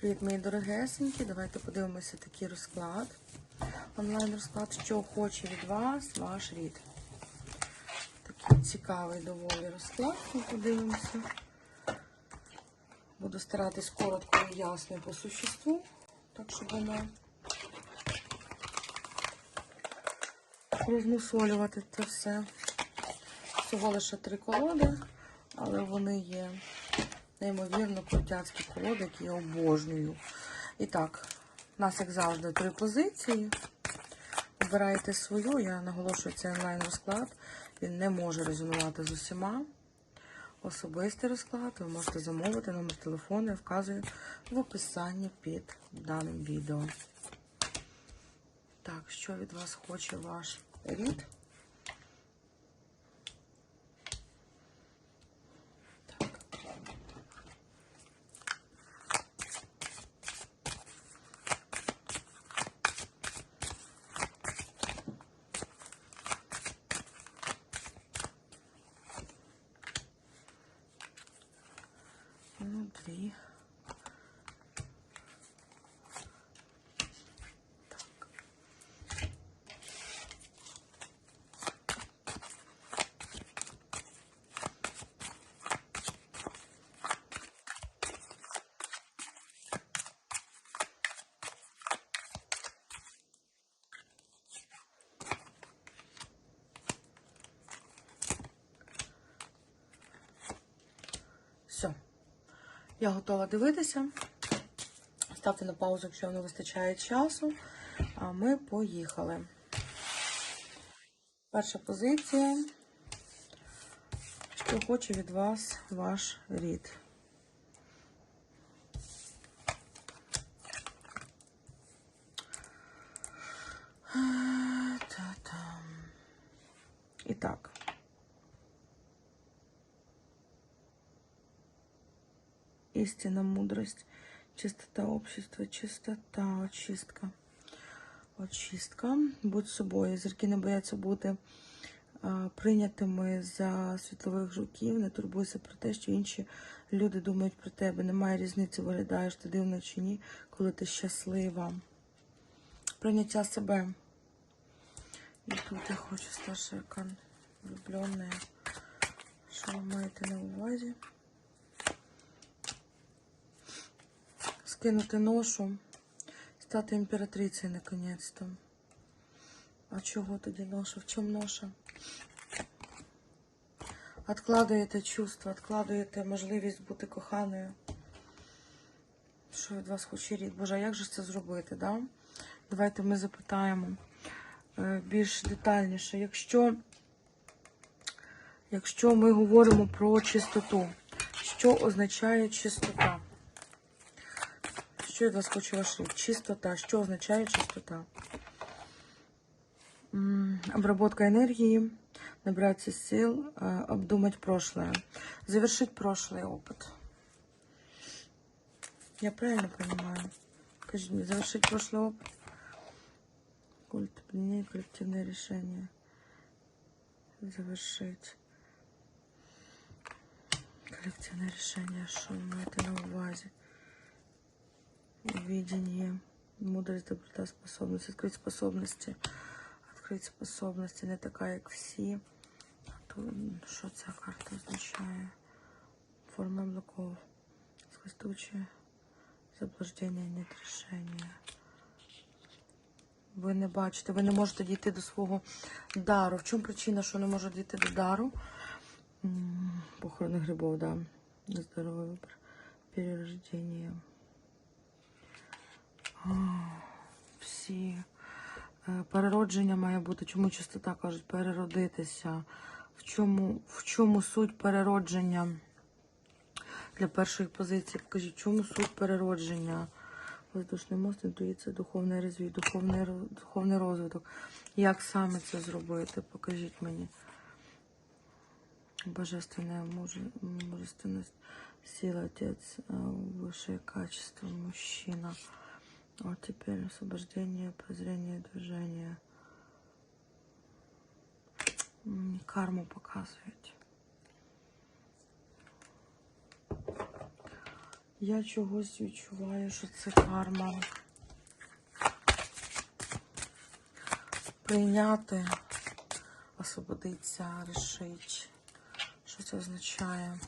Привіт, мої дорогесенькі. Давайте подивимося такий розклад. Онлайн розклад, що хоче від вас ваш рід. Такий цікавий доволі розклад. Ми подивимося. Буду старатись коротко і ясно по существу. Так, щоб воно розмусолювати це все. Всього лише три колоди, але вони є неймовірно крутяцькі колоди, які я обожнюю. І так, у нас, як завжди, три позиції. Обирайте свою, я наголошую, це онлайн розклад. Він не може резонувати з усіма. Особистий розклад ви можете замовити номер телефону, я вказую в описанні під даним відео. Так, що від вас хоче ваш рід? Так. Внутри. Так. Все. Я готова дивитися. Ставте на паузу, якщо не вистачає часу. А ми поїхали. Перша позиція. Що хоче від вас ваш рід? Та-там. І так. Истина, мудрость, чистота общества, чистота, очистка. Очистка. Будь собою. Зірки не бояться бути а, прийнятими за світлових жуків. Не турбуйся про те, що інші люди думають про тебе. Немає різниці, виглядаєш ти дивно чи ні, коли ти щаслива. Прийняття себе. І тут я хочу старший аркан влюбленная. Що ви маєте на увазі? Скинути ношу, стати імператрицею наконець-то. А чого тоді ноша? В чому ноша? Откладуєте чувства, откладуєте можливість бути коханою. Що від вас хоче рід? Боже, а як же це зробити? Да? Давайте ми запитаємо е, більш детальніше. Якщо, якщо ми говоримо про чистоту, що означає чистота? Що від вас хоче ваш рід? Чистота. Що означає чистота? М, Обработка энергии, набраться сил, э, обдумать прошлое. Завершить прошлый опыт. Я правильно понимаю? Скажите мне, завершить прошлый опыт? Культ объединения, коллективное решение. Завершить. Коллективное решение. Що ви маєте на увазі? Видение, мудрость, доброта, способность, открыть способности, открыть способности, не така, як всі. Що ця карта означає? Форма облаков, сквозтуче, заблуждення, нет рішення. Ви не бачите, ви не можете дійти до свого дару. В чому причина, що не можу дійти до дару? Похорони грибов, да. Нездоровий вибір. Перерождення. Всі е, переродження має бути. Чому чистота кажуть переродитися? В чому, в чому суть переродження для першої позиції? Покажіть, чому суть переродження? Воздушний мост, інтуїція, духовний розвій, духовний, духовний розвиток. Як саме це зробити? Покажіть мені. Божественная муже- мужественность, сила, отец, э, высшее качество, мужчина. Вот теперь освобождение, прозрение, движение. М, Карму показують. Я чогось відчуваю, що це карма. Прийняти, освободитися, рішить. Що це означає?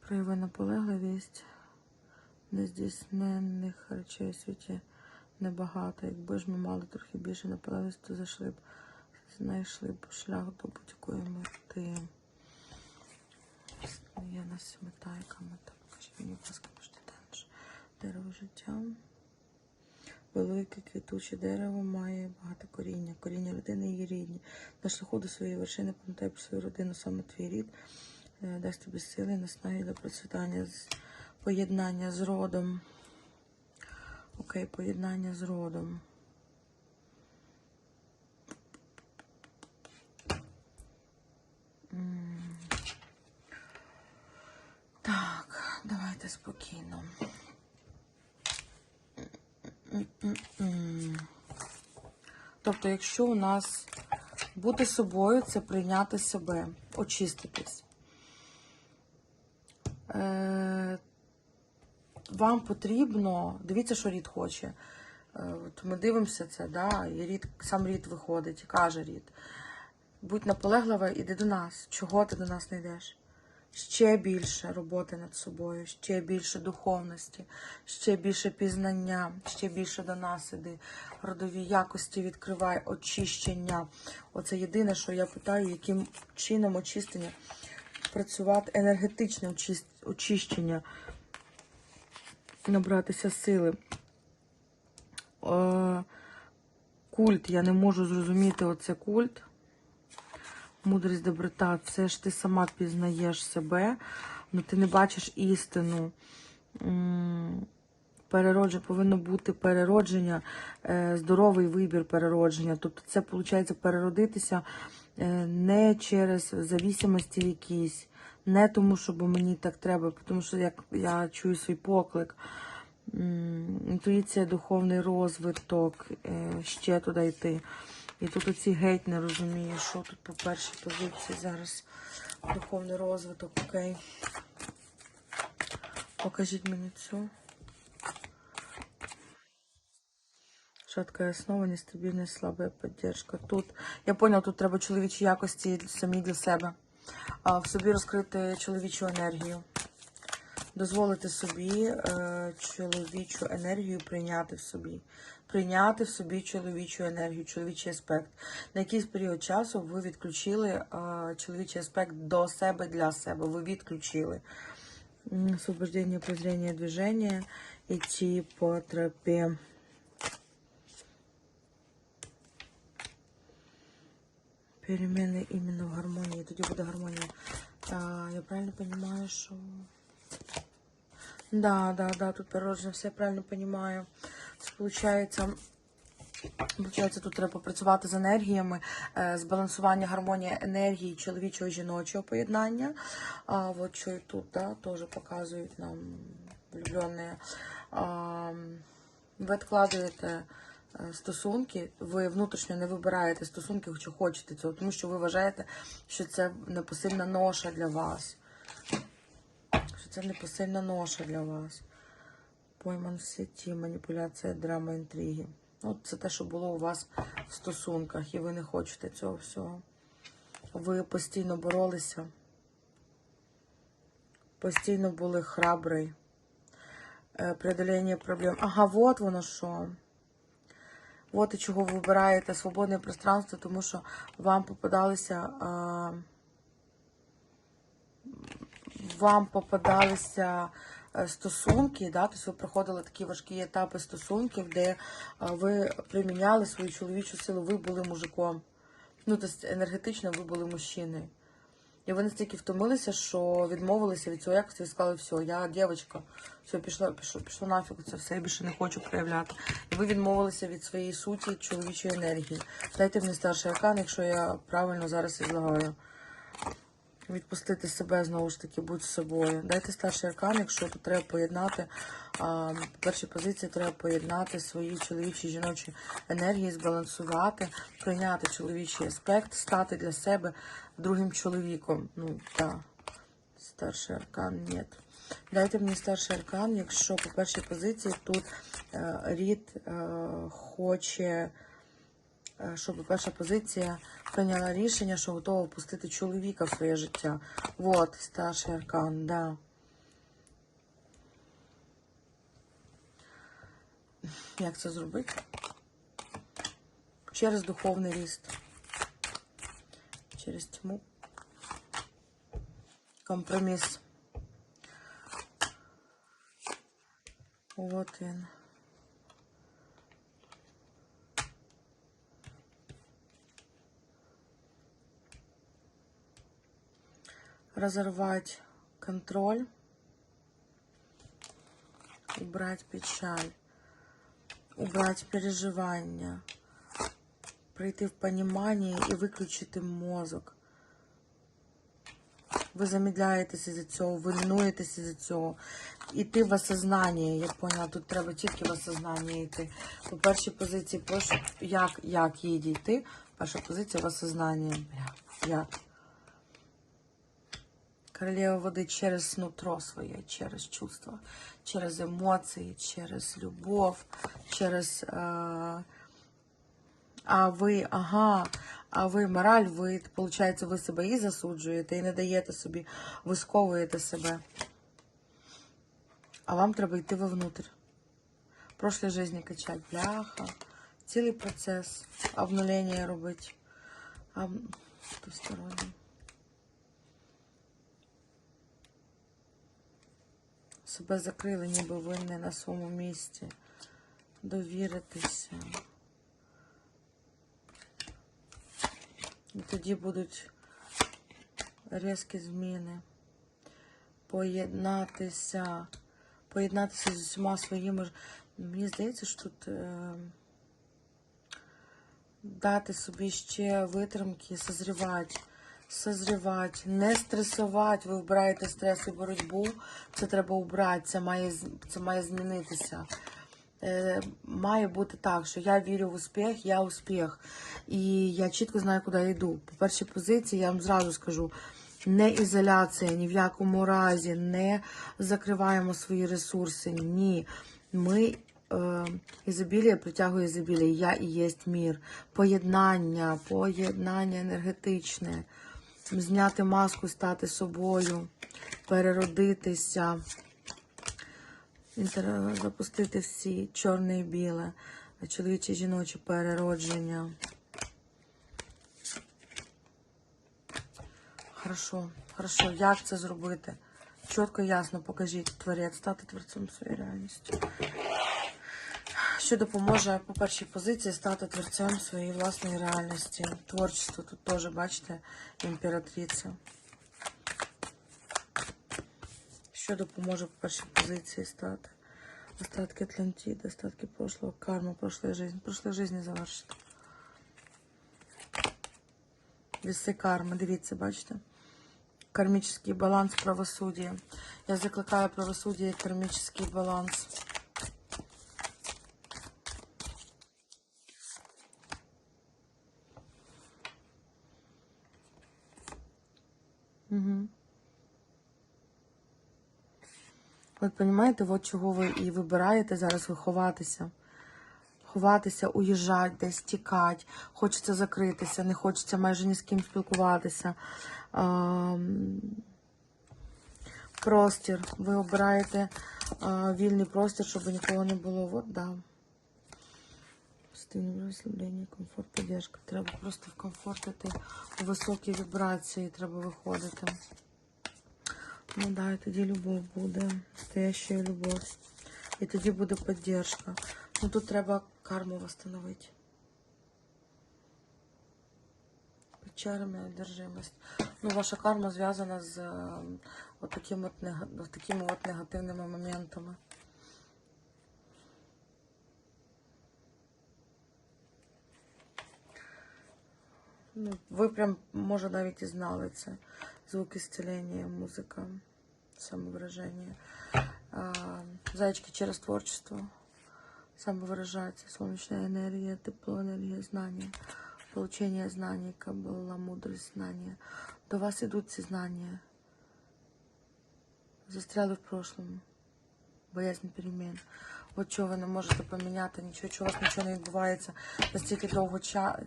Прояви наполегливість. Нездійсненних речей у світі небагато. Якби ж ми мали трохи більше наполегливості, то зайшли б, знайшли б шлях до будь-якої мети. Є нас сметайками. Так, покажіть мені, будь ласка, далі. Дерево життя. Велике квітуче дерево має багато коріння. Коріння людини її рідні. На шляху до своєї вершини пам'ятай про свою родину, саме твій рід. е, Дасть тобі сили, наснаги до процвітання, поєднання з родом. Окей, поєднання з родом. Так, давайте спокійно. Тобто, якщо у нас бути собою, це прийняти себе, очиститись. Е, вам потрібно, дивіться, що рід хоче. Е, От ми дивимося це, да, і рід, сам рід виходить каже рід. Будь наполеглива, іди до нас. Чого ти до нас не йдеш? Ще більше роботи над собою, ще більше духовності, ще більше пізнання, ще більше до нас іди. Родові якості відкривай, очищення. Оце єдине, що я питаю, яким чином очистення працювати, енергетичне очищення, набратися сили. Е, Культ, я не можу зрозуміти оце культ. Мудрість, доброта, це ж ти сама пізнаєш себе, але ти не бачиш істину. Переродження повинно бути переродження, е, здоровий вибір переродження. Тобто це виходить переродитися е, не через завісимості якісь, не тому, що бо мені так треба, тому що як я чую свій поклик. Інтуїція, духовний розвиток, е, ще туди йти. І тут оці геть не розумію, що тут по першій позиції зараз духовний розвиток, окей. Покажіть мені цю. Шаткая основа, нестабільність, слаба підтримка. Тут, я поняла, тут треба чоловічі якості самі для себе. В собі розкрити чоловічу енергію. Дозволити собі е, чоловічу енергію прийняти в собі. Прийняти в собі чоловічу енергію, чоловічий аспект. На якийсь період часу ви відключили е, чоловічий аспект до себе для себе. Ви відключили. Освобождение, прозрение, движение. Идти по тропе. Перемены именно в гармонії. Тоді буде гармонія. А, я правильно понимаю, що. Да, да, да, тут переродження, все правильно понимаю. Получається. Получається, тут треба попрацювати з енергіями, е, збалансування гармонія енергії чоловічого і жіночого поєднання. А от що і тут, да, теж показують нам влюблені. Ви відкладуєте стосунки, ви внутрішньо не вибираєте стосунки, чи хочете цього, тому що ви вважаєте, що це непосильна ноша для вас. Що це непосильна ноша для вас. Пойман в сеті, маніпуляція, драма, інтриги. Ну, це те, що було у вас в стосунках, і ви не хочете цього всього. Ви постійно боролися, постійно були храбрий. Е, Преодолення проблем. Ага, от воно що. От і чого ви вибираєте свободне пространство, тому що вам попадалися. А, вам попадалися е, стосунки, да, тобто ви проходили такі важкі етапи стосунків, де е, ви приміняли свою чоловічу силу, ви були мужиком. Ну, тобто енергетично ви були мужчиною. І ви настільки втомилися, що відмовилися від цього якості і сказали, все, я дівчинка, все, пішла, пішло, пішло нафіг, це все, я більше не хочу проявляти. І ви відмовилися від своєї суті чоловічої енергії. Дайте мені старший аркан, якщо я правильно зараз ізлагаю. Відпустити себе знову ж таки, будь собою. Дайте старший аркан, якщо тут треба поєднати. По першій позиції треба поєднати свої чоловічі жіночі енергії, збалансувати, прийняти чоловічий аспект, стати для себе другим чоловіком. Ну, так. Старший аркан, ні. Дайте мені старший аркан, якщо по першій позиції тут е, рід е, хоче, щоб перша позиція прийняла рішення, що готова впустити чоловіка в своє життя. Вот, старший аркан, да. Як це зробити? Через духовний ріст. Через тьму. Компроміс. Вот він. Разорвать контроль. Убрать печаль. Убрать переживання. Прийти в понімання і виключити мозок. Ви замідляєтеся за цього, ви за цього. Іти в осознання, я поняла, тут треба тільки в осознання йти. По першій позиції, прошу, як, як їй дійти? Перша позиція в осознання. Бля? Королева води через нутро своє, через чувства, через емоції, через любов, через. Е- а ви, ага, а ви мораль, ви, виходить, ви себе і засуджуєте, і не даєте собі, ви сковуєте себе. А вам треба йти вовнутрь. Прошлій житті качать, бляха. Цілий процес обнулення робити. Об... Двосторонній. Себе закрили, ніби ви не на своєму місці. Довіритися. І тоді будуть різкі зміни. Поєднатися, поєднатися з усіма своїми. Мені здається, що тут е, дати собі ще витримки, созрівати, созрівати, не стресувати. Ви вбираєте стрес і боротьбу. Це треба убрати, це має, це має змінитися е, має бути так, що я вірю в успіх, я успіх. І я чітко знаю, куди я йду. По першій позиції я вам зразу скажу. Не ізоляція, ні в якому разі, не закриваємо свої ресурси. Ні. Ми е, ізобілія притягує ізобілія. Я і єсть мір. Поєднання, поєднання енергетичне, зняти маску, стати собою, переродитися. Запустити всі чорне і біле, чоловіче і жіноче переродження. Хорошо, хорошо, як це зробити? Чітко, ясно покажіть творець, стати творцем своєї реальності. Що допоможе по першій позиції стати творцем своєї власної реальності. Творчество тут теж, бачите, імператриця. Що допоможе по першій позиції стати? Остатки Атлантиди, остатки прошлого, карма, прошлой жизни. Прошлой жизни завершити. Віси карми, дивіться, бачите? Кармічний баланс правосуддя. Я закликаю правосуддя і кармічний баланс. От розумієте, от чого ви і вибираєте зараз ви ховатися. Ховатися, уїжджати, десь тікати, хочеться закритися, не хочеться майже ні з ким спілкуватися. Ем, Простір. Ви обираєте е, вільний простір, щоб нікого не було. От, да. Стильне розслаблення, комфорт, підтримка. Треба просто вкомфортити у високі вібрації, треба виходити. Ну да, і тоді любов буде, настояща любов. І тоді буде підтримка. Ну тут треба карму встановити. Печерами одержимость. Ну, ваша карма зв'язана з е, от таким от, от такими от негативними моментами. ви прям, може, навіть і знали це. Звуки зцілення, музика, самовираження. А, Зайчики через творчество. Самовыражается солнечная энергия, тепло, энергия, знания, получение знаний, кабала, мудрость, знания. До вас идут ці знания. Застряли в прошлому. Боязнь перемен. От чого ви не можете поміняти, нічого, чого у вас нічого не відбувається настільки довго часу.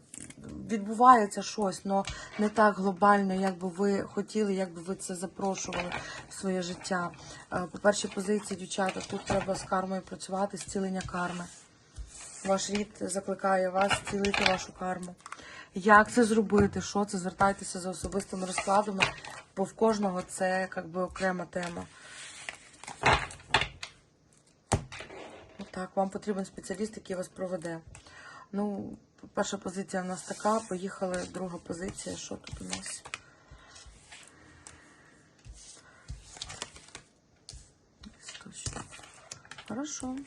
Відбувається щось, але не так глобально, як би ви хотіли, як би ви це запрошували в своє життя. Е, По першій позиції, дівчата, тут треба з кармою працювати, зцілення карми. Ваш рід закликає вас зцілити вашу карму. Як це зробити? Що це? Звертайтеся за особистими розкладами, бо в кожного це якби окрема тема. Отак, вам потрібен спеціаліст, який вас проведе. Ну, перша позиція в нас така. Поїхали. Друга позиція. Що тут у нас? Хорошо.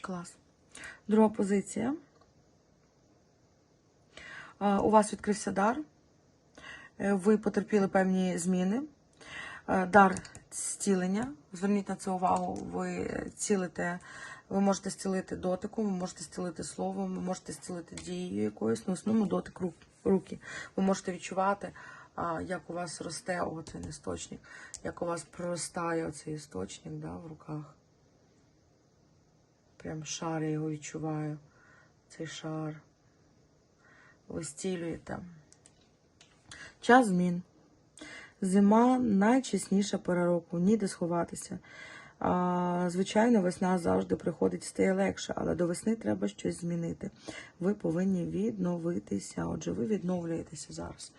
Клас. Друга позиція. У вас відкрився дар. Е, Ви потерпіли певні зміни. Е, Дар зцілення. Зверніть на це увагу. Ви цілите, ви можете зцілити дотиком, ви можете зцілити словом, ви можете зцілити дією якоюсь, ну, основному дотик рук, руки. Ви можете відчувати, як у вас росте оцей істочник, як у вас проростає оцей істочник да, в руках. Прям шар я його відчуваю. Цей шар. Ви зцілюєте. Час змін. Зима найчесніша пора року, ніде сховатися. А, звичайно, весна завжди приходить, стає легше, але до весни треба щось змінити. Ви повинні відновитися. Отже, ви відновлюєтеся зараз.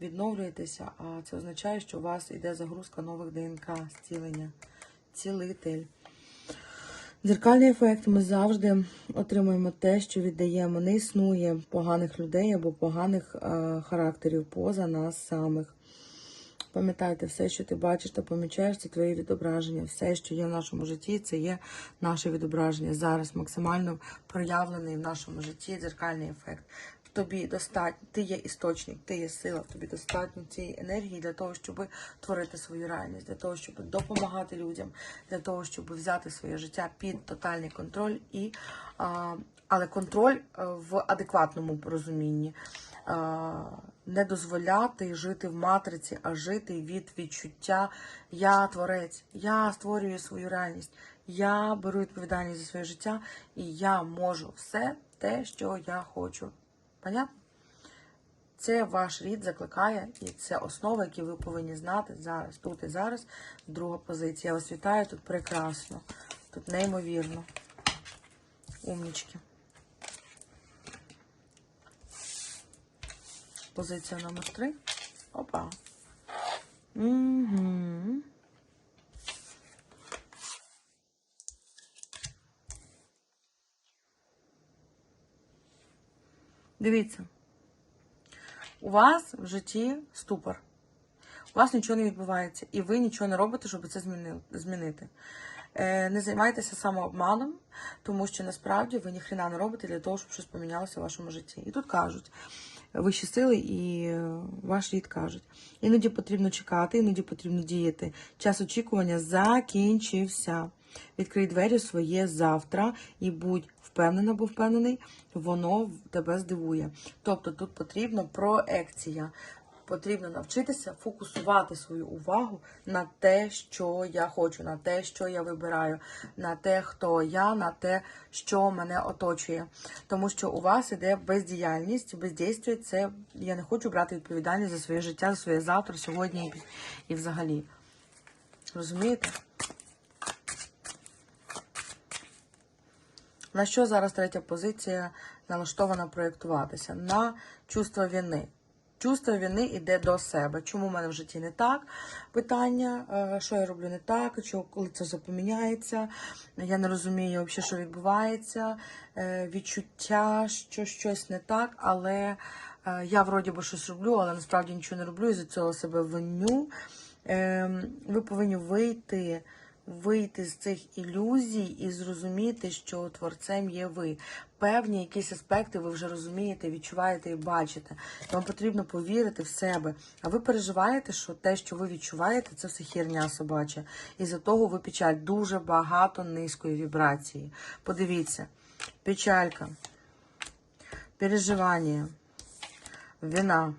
Відновлюєтеся, а це означає, що у вас йде загрузка нових ДНК, зцілення, цілитель. Дзеркальний ефект ми завжди отримуємо те, що віддаємо. Не існує поганих людей або поганих характерів поза нас самих. Пам'ятайте, все, що ти бачиш та помічаєш, це твоє відображення. Все, що є в нашому житті, це є наше відображення. Зараз максимально проявлений в нашому житті дзеркальний ефект. Тобі достатньо, ти є істочник, ти є сила, тобі достатньо цієї енергії для того, щоб творити свою реальність, для того, щоб допомагати людям, для того, щоб взяти своє життя під тотальний контроль і але контроль е, в адекватному розумінні. А, не дозволяти жити в матриці, а жити від відчуття я творець, я створюю свою реальність, я беру відповідальність за своє життя і я можу все те, що я хочу. Понятно? Це ваш рід закликає, і це основа, які ви повинні знати зараз, тут і зараз. Друга позиція. Я вас вітаю, тут прекрасно, тут неймовірно. Умнічки. Позиція номер три. Опа. Угу. Дивіться. У вас в житті ступор. У вас нічого не відбувається, і ви нічого не робите, щоб це змінити. Е, Не займайтеся самообманом, тому що насправді ви ніхрена не робите для того, щоб щось помінялося в вашому житті. І тут кажуть, вищі сили і е, ваш рід кажуть. Іноді потрібно чекати, іноді потрібно діяти. Час очікування закінчився. Відкрий двері своє завтра і будь впевнена, бо впевнений, воно тебе здивує. Тобто тут потрібна проекція. Потрібно навчитися фокусувати свою увагу на те, що я хочу, на те, що я вибираю, на те, хто я, на те, що мене оточує. Тому що у вас іде бездіяльність, бездействие – це я не хочу брати відповідальність за своє життя, за своє завтра, сьогодні і взагалі. Розумієте? На що зараз третя позиція налаштована проєктуватися? На чувство вини. Чувство вини йде до себе. Чому в мене в житті не так? Питання, е, що я роблю не так, чого, коли це все поміняється. Я не розумію, взагалі, що відбувається. Е, Відчуття, що щось не так, але е, я вроді би щось роблю, але насправді нічого не роблю і за цього себе виню. Ем, Ви повинні вийти вийти з цих ілюзій і зрозуміти, що творцем є ви. Певні якісь аспекти ви вже розумієте, відчуваєте і бачите. Вам потрібно повірити в себе. А ви переживаєте, що те, що ви відчуваєте, це все херня собача. І за того ви печаль дуже багато низької вібрації. Подивіться, печалька, переживання, вина,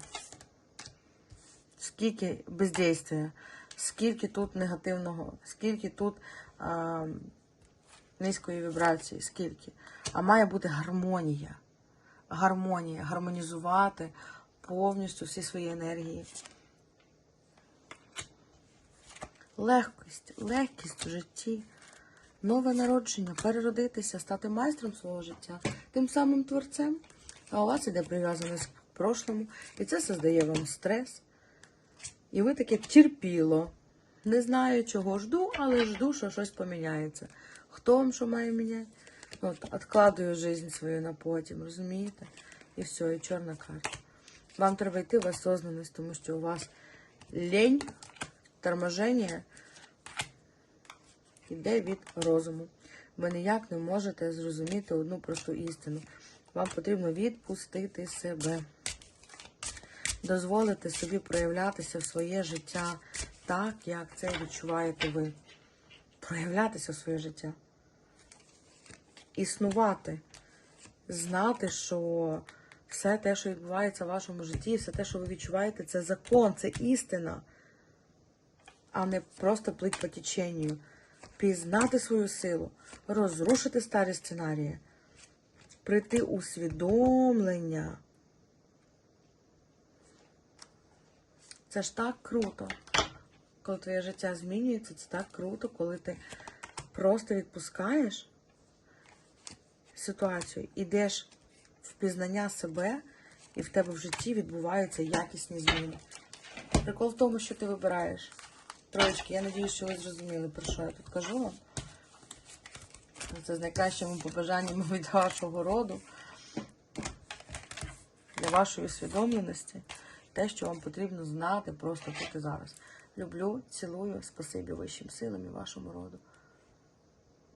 скільки бездействия, скільки тут негативного, скільки тут а, низької вібрації, скільки. А має бути гармонія. Гармонія, гармонізувати повністю всі свої енергії. Легкість, легкість у житті, нове народження, переродитися, стати майстром свого життя, тим самим творцем. А у вас іде прив'язаність к прошлому, і це создає вам стрес. І ви таке терпіло. Не знаю, чого жду, але жду, що щось поміняється. Хто вам що має міняти? От, откладую жизнь свою на потім, розумієте? І все, і чорна карта. Вам треба йти в осознаність, тому що у вас лень, торможення йде від розуму. Ви ніяк не можете зрозуміти одну просту істину. Вам потрібно відпустити себе, дозволити собі проявлятися в своє життя так, як це відчуваєте ви. Проявлятися в своє життя. Існувати. Знати, що все те, що відбувається в вашому житті, все те, що ви відчуваєте, це закон, це істина, а не просто плить по теченню. Пізнати свою силу, розрушити старі сценарії, прийти усвідомлення. Це ж так круто. Коли твоє життя змінюється, це так круто, коли ти просто відпускаєш ситуацію, ідеш в пізнання себе, і в тебе в житті відбуваються якісні зміни. Прикол в тому, що ти вибираєш. Троєчки, я надію, що ви зрозуміли, про що я тут кажу вам. Це з найкращими побажаннями від вашого роду, для вашої усвідомленості. Те, що вам потрібно знати просто тут і зараз. Люблю, цілую, спасибі вищим силам і вашому роду.